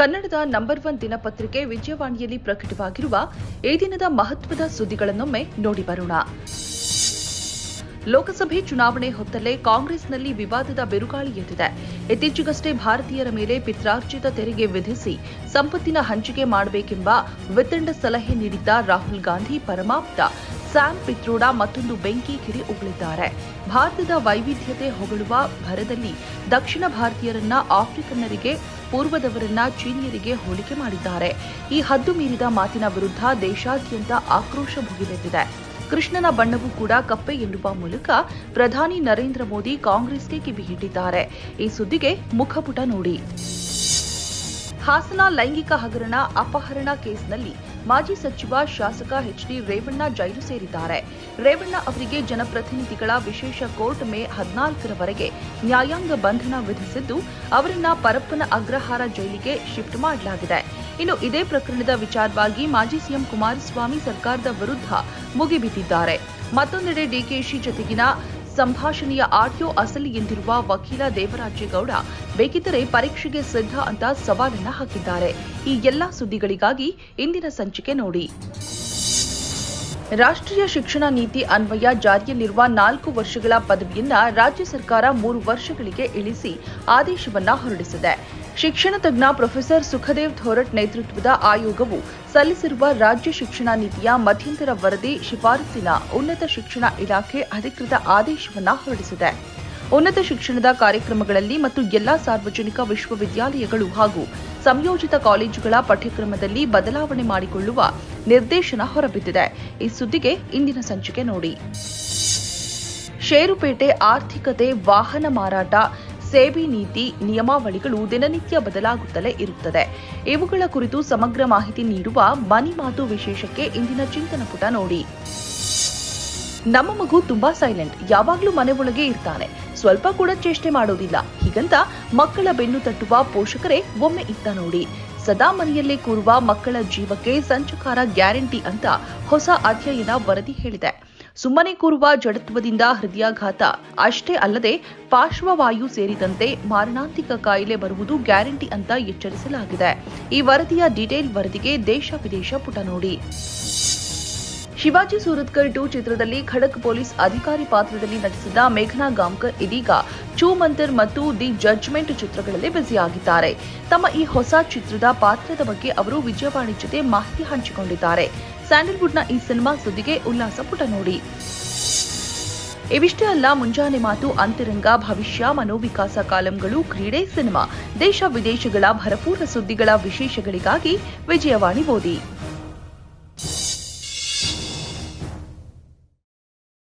ಕನ್ನಡದ number one ದಿನಪತ್ರಿಕೆ ವಿಜಯವಾಣಿಯಲ್ಲಿ ಪ್ರಕಟವಾಗಿರುವ ಈ ದಿನದ ಮಹತ್ವದ ಸುದ್ದಿಗಳನ್ನೊಮ್ಮೆ ನೋಡಿ ಬರೋಣ. ಲೋಕಸಭೆ ಚುನಾವಣೆ ಹೊತ್ತಲ್ಲೇ ಕಾಂಗ್ರೆಸ್ನಲ್ಲಿ ವಿವಾದದ ಬಿರುಗಾಳಿ ಎದ್ದಿದೆ. ಇತ್ತೀಚೆಗಷ್ಟೇ ಭಾರತೀಯರ ಮೇಲೆ ಪಿತ್ರಾರ್ಜಿತ ತೆರಿಗೆ ವಿಧಿಸಿ ಸಂಪತ್ತಿನ ಹಂಚಿಕೆ ಮಾಡಬೇಕೆಂಬ ವಿತಂಡ ಸಲಹೆ ನೀಡಿದ್ದ ರಾಹುಲ್ ಗಾಂಧಿ ಪರಮಾಪ್ತ ಸ್ಯಾಮ್ ಪಿತ್ರೋಡ ಮತ್ತೊಂದು ಬೆಂಕಿ ಕಿಡಿ ಉಗುಳಿದ್ದಾರೆ. ಭಾರತದ ವೈವಿಧ್ಯತೆ ಹೊಗಳುವ ಭರದಲ್ಲಿ ದಕ್ಷಿಣ ಭಾರತೀಯರನ್ನ ಆಫ್ರಿಕನ್ನರಿಗೆ, ಪೂರ್ವದವರನ್ನ ಚೀನಿಯರಿಗೆ ಹೋಲಿಕೆ ಮಾಡಿದ್ದಾರೆ. ಈ ಹದ್ದು ಮೀರಿದ ಮಾತಿನ ವಿರುದ್ಧ ದೇಶಾದ್ಯಂತ ಆಕ್ರೋಶ ಭುಗಿಲೆದ್ದಿದೆ ಕೃಷ್ಣನ ಬಣ್ಣವೂ ಕೂಡ ಕಪ್ಪೆ ಎನ್ನುವ ಮೂಲಕ ಪ್ರಧಾನಿ ನರೇಂದ್ರ ಮೋದಿ ಕಾಂಗ್ರೆಸ್ಗೆ ಕಿವಿ ಹಿಟ್ಟಿದ್ದಾರೆ. ಈ ಸುದ್ದಿಗೆ ಮುಖಪುಟ ನೋಡಿ. ಹಾಸನ ಲೈಂಗಿಕ ಹಗರಣ ಅಪಹರಣ ಕೇಸ್ನಲ್ಲಿ ಮಾಜಿ ಸಚಿವ ಶಾಸಕ ಎಚ್ಡಿ ರೇವಣ್ಣ ಜೈಲು ಸೇರಿದ್ದಾರೆ. ರೇವಣ್ಣ ಅವರಿಗೆ ಜನಪ್ರತಿನಿಧಿಗಳ ವಿಶೇಷ ಕೋರ್ಟ್ ಮೇ ಹದಿನಾಲ್ಕರವರೆಗೆ ನ್ಯಾಯಾಂಗ ಬಂಧನ ವಿಧಿಸಿದ್ದು, ಅವರನ್ನ ಪರಪ್ಪನ ಅಗ್ರಹಾರ ಜೈಲಿಗೆ ಶಿಫ್ಟ್ ಮಾಡಲಾಗಿದೆ. ಇನ್ನು ಇದೇ ಪ್ರಕರಣದ ವಿಚಾರವಾಗಿ ಮಾಜಿ ಸಿಎಂ ಕುಮಾರಸ್ವಾಮಿ ಸರ್ಕಾರದ ವಿರುದ್ಧ ಮುಗಿಬಿದ್ದಿದ್ದಾರೆ ಮತ್ತೊಂದೆಡೆ ಡಿಕೆಶಿ ಜೊತೆಗಿನ ಸಂಭಾಷಣೆಯ ಆಡಿಯೋ ಅಸಲಿ ಎಂದಿರುವ ವಕೀಲ ದೇವರಾಜೇಗೌಡ ಬೇಕಿದ್ದರೆ ಪರೀಕ್ಷೆಗೆ ಸಿದ್ಧ ಅಂತ ಸವಾಲನ್ನ ಹಾಕಿದ್ದಾರೆ. ಈ ಎಲ್ಲಾ ಸುದ್ದಿಗಳಿಗಾಗಿ ಇಂದಿನ ಸಂಚಿಕೆ ನೋಡಿ. ರಾಷ್ಟ್ರೀಯ ಶಿಕ್ಷಣ ನೀತಿ ಅನ್ವಯ ಜಾರಿಯಲ್ಲಿರುವ ನಾಲ್ಕು ವರ್ಷಗಳ ಪದವಿಯನ್ನ ರಾಜ್ಯ ಸರ್ಕಾರ ಮೂರು ವರ್ಷಗಳಿಗೆ ಇಳಿಸಿ ಆದೇಶವನ್ನ ಹೊರಡಿಸಿದೆ. ಶಿಕ್ಷಣ ತಜ್ಞ ಪ್ರೊಫೆಸರ್ ಸುಖದೇವ್ ಥೋರಟ್ ನೇತೃತ್ವದ ಆಯೋಗವು ಸಲ್ಲಿಸಿರುವ ರಾಜ್ಯ ಶಿಕ್ಷಣ ನೀತಿಯ ಮಧ್ಯಂತರ ವರದಿ ಶಿಫಾರಸಿನ ಉನ್ನತ ಶಿಕ್ಷಣ ಇಲಾಖೆ ಅಧಿಕೃತ ಆದೇಶವನ್ನ ಹೊರಡಿಸಿದೆ. ಉನ್ನತ ಶಿಕ್ಷಣದ ಕಾರ್ಯಕ್ರಮಗಳಲ್ಲಿ ಮತ್ತು ಎಲ್ಲಾ ಸಾರ್ವಜನಿಕ ವಿಶ್ವವಿದ್ಯಾಲಯಗಳು ಹಾಗೂ ಸಂಯೋಜಿತ ಕಾಲೇಜುಗಳ ಪಠ್ಯಕ್ರಮದಲ್ಲಿ ಬದಲಾವಣೆ ಮಾಡಿಕೊಳ್ಳುವ ನಿರ್ದೇಶನ ಹೊರಬಿದ್ದಿದೆ. ಈ ಸುದ್ದಿಗೆ ಇಂದಿನ ಸಂಚಿಕೆ ನೋಡಿ. ಷೇರುಪೇಟೆ ಆರ್ಥಿಕತೆ ವಾಹನ ಮಾರಾಟ ಸೇಬಿ ನೀತಿ, ನಿಯಮಾವಳಿಗಳು ದಿನನಿತ್ಯ ಬದಲಾಗುತ್ತಲೇ ಇರುತ್ತದೆ. ಇವುಗಳ ಕುರಿತು ಸಮಗ್ರ ಮಾಹಿತಿ ನೀಡುವ ಮನಿ ಮಾತು ವಿಶೇಷಕ್ಕೆ ಇಂದಿನ ಚಿಂತನ ಪುಟ ನೋಡಿ. ನಮ್ಮ ಮಗು ತುಂಬಾ ಸೈಲೆಂಟ್ ಯಾವಾಗ್ಲೂ ಮನೆ ಒಳಗೆ ಇರ್ತಾನೆ. ಸ್ವಲ್ಪ ಕೂಡ ಚೇಷ್ಟೆ ಮಾಡೋದಿಲ್ಲ. ಹೀಗಂತ ಮಕ್ಕಳ ಬೆನ್ನು ತಟ್ಟುವ ಪೋಷಕರೇ ಒಮ್ಮೆ ಇತ್ತ ನೋಡಿ. ಸದಾ ಮನೆಯಲ್ಲೇ ಕೂರುವ ಮಕ್ಕಳ ಜೀವಕ್ಕೆ ಸಂಚಕಾರ ಗ್ಯಾರಂಟಿ ಅಂತ ಹೊಸ ಅಧ್ಯಯನ ವರದಿ ಹೇಳಿದೆ. ಸುಮ್ಮನೆ ಕೂರುವ ಜಡತ್ವದಿಂದ ಹೃದಯಾಘಾತ. ಅಷ್ಟೇ ಅಲ್ಲದೆ, ಪಾರ್ಶ್ವವಾಯು ಸೇರಿದಂತೆ ಮಾರಣಾಂತಿಕ ಕಾಯಿಲೆ ಬರುವುದು ಗ್ಯಾರಂಟಿ ಅಂತ ಎಚ್ಚರಿಸಲಾಗಿದೆ. ಈ ವರದಿಯ ಡೀಟೇಲ್ ವರದಿಗೆ ದೇಶ ವಿದೇಶ ಪುಟ ನೋಡಿ. ಶಿವಾಜಿ ಸೂರತ್ಕರ್ ಟು ಚಿತ್ರದಲ್ಲಿ ಖಡಕ್ ಪೊಲೀಸ್ ಅಧಿಕಾರಿ ಪಾತ್ರದಲ್ಲಿ ನಟಿಸಿದ ಮೇಘನಾ ಗಾಂವ್ಕರ್ ಇದೀಗ ಚೂ ಮಂತರ್ ಮತ್ತು ದಿ ಜಡ್ಜ್ಮೆಂಟ್ ಚಿತ್ರಗಳಲ್ಲಿ ಬ್ಯುಸಿಯಾಗಿದ್ದಾರೆ. ತಮ್ಮ ಈ ಹೊಸ ಚಿತ್ರದ ಪಾತ್ರದ ಬಗ್ಗೆ ಅವರು ವಿಜಯವಾಣಿ ಜೊತೆ ಮಾಹಿತಿ ಹಂಚಿಕೊಂಡಿದ್ದಾರೆ. ಸ್ಯಾಂಡಲ್ವುಡ್ನ ಈ ಸಿನಿಮಾ ಸುದ್ದಿಗೆ ಉಲ್ಲಾಸ ಪುಟ ನೋಡಿ. ಇವಿಷ್ಟೇ ಅಲ್ಲ, ಮುಂಜಾನೆ ಮಾತು, ಅಂತರಂಗ, ಭವಿಷ್ಯ, ಮನೋವಿಕಾಸ ಕಾಲಂಗಳು, ಕ್ರೀಡೆ, ಸಿನಿಮಾ, ದೇಶ ವಿದೇಶಗಳ ಭರಪೂರ ಸುದ್ದಿಗಳ ವಿಶೇಷಗಳಿಗಾಗಿ ವಿಜಯವಾಣಿ ಓದಿ.